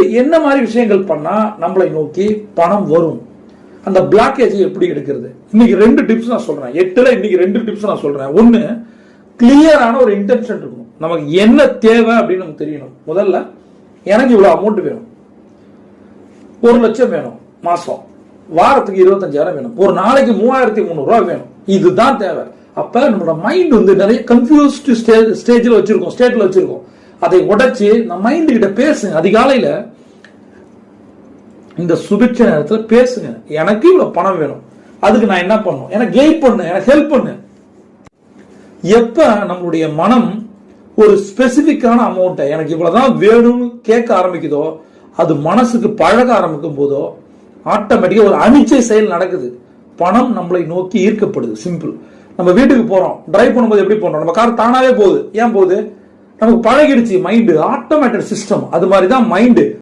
என்ன மாதிரி விஷயங்கள் பண்ணா நம்மளை நோக்கி பணம் வரும்? அந்த பிளாக்கேஜை எப்படி எடுக்கிறது? இன்னைக்கு ரெண்டு டிப்ஸ் நான் சொல்றேன். எட்டில் இன்னைக்கு ரெண்டு டிப்ஸ் நான் சொல்றேன். ஒன்னு கிளியரான ஒரு இன்டென்ஷன் இருக்கணும். நமக்கு என்ன தேவை அப்படின்னு நமக்கு தெரியணும். முதல்ல எனக்கு இவ்வளவு அமௌண்ட் வேணும். ஒரு லட்சம் வேணும் மாசம். வாரத்துக்கு இருபத்தஞ்சாயிரம் வேணும். ஒரு நாளைக்கு மூவாயிரத்தி முந்நூறு வேணும். இதுதான் தேவை. அப்ப நம்மளோட மைண்ட் வந்து நிறைய கன்ஃபியூஸ்டு ஸ்டே ஸ்டேஜில் வச்சிருக்கோம் ஸ்டேட்ல வச்சிருக்கோம். அதை உடைச்சு நம்ம மைண்டு கிட்ட பேசுங்க. அதிகாலையில இந்த சுபிட்ச நேரத்தில் பேசுங்க. எனக்கு இவ்வளவு பணம் வேணும். அதுக்கு நான் என்ன பண்ணும் எனக்கு கெய்ட் பண்ணு எனக்கு ஹெல்ப் பண்ணு. எப்ப நம்மளுடைய மனம் ஒரு ஸ்பெசிபிக்கான அமௌண்ட்டை எனக்கு இவ்வளவுதான் வேணும்னு கேட்க ஆரம்பிக்குதோ அது மனசுக்கு பழக ஆரம்பிக்கும் போதோ ஆட்டோமேட்டிக்காக ஒரு அனிச்சை செயல் நடக்குது. பணம் நம்மளை நோக்கி ஈர்க்கப்படுது. சிம்பிள் நம்ம வீட்டுக்கு போறோம். டிரைவ் பண்ணும்போது எப்படி பண்ணுறோம் நம்ம கார் தானாவே போகுது. ஏன் போகுது? நமக்கு பழகிடுச்சு மைண்டு ஆட்டோமேட்டட் சிஸ்டம் அது மாதிரி தான் மைண்டு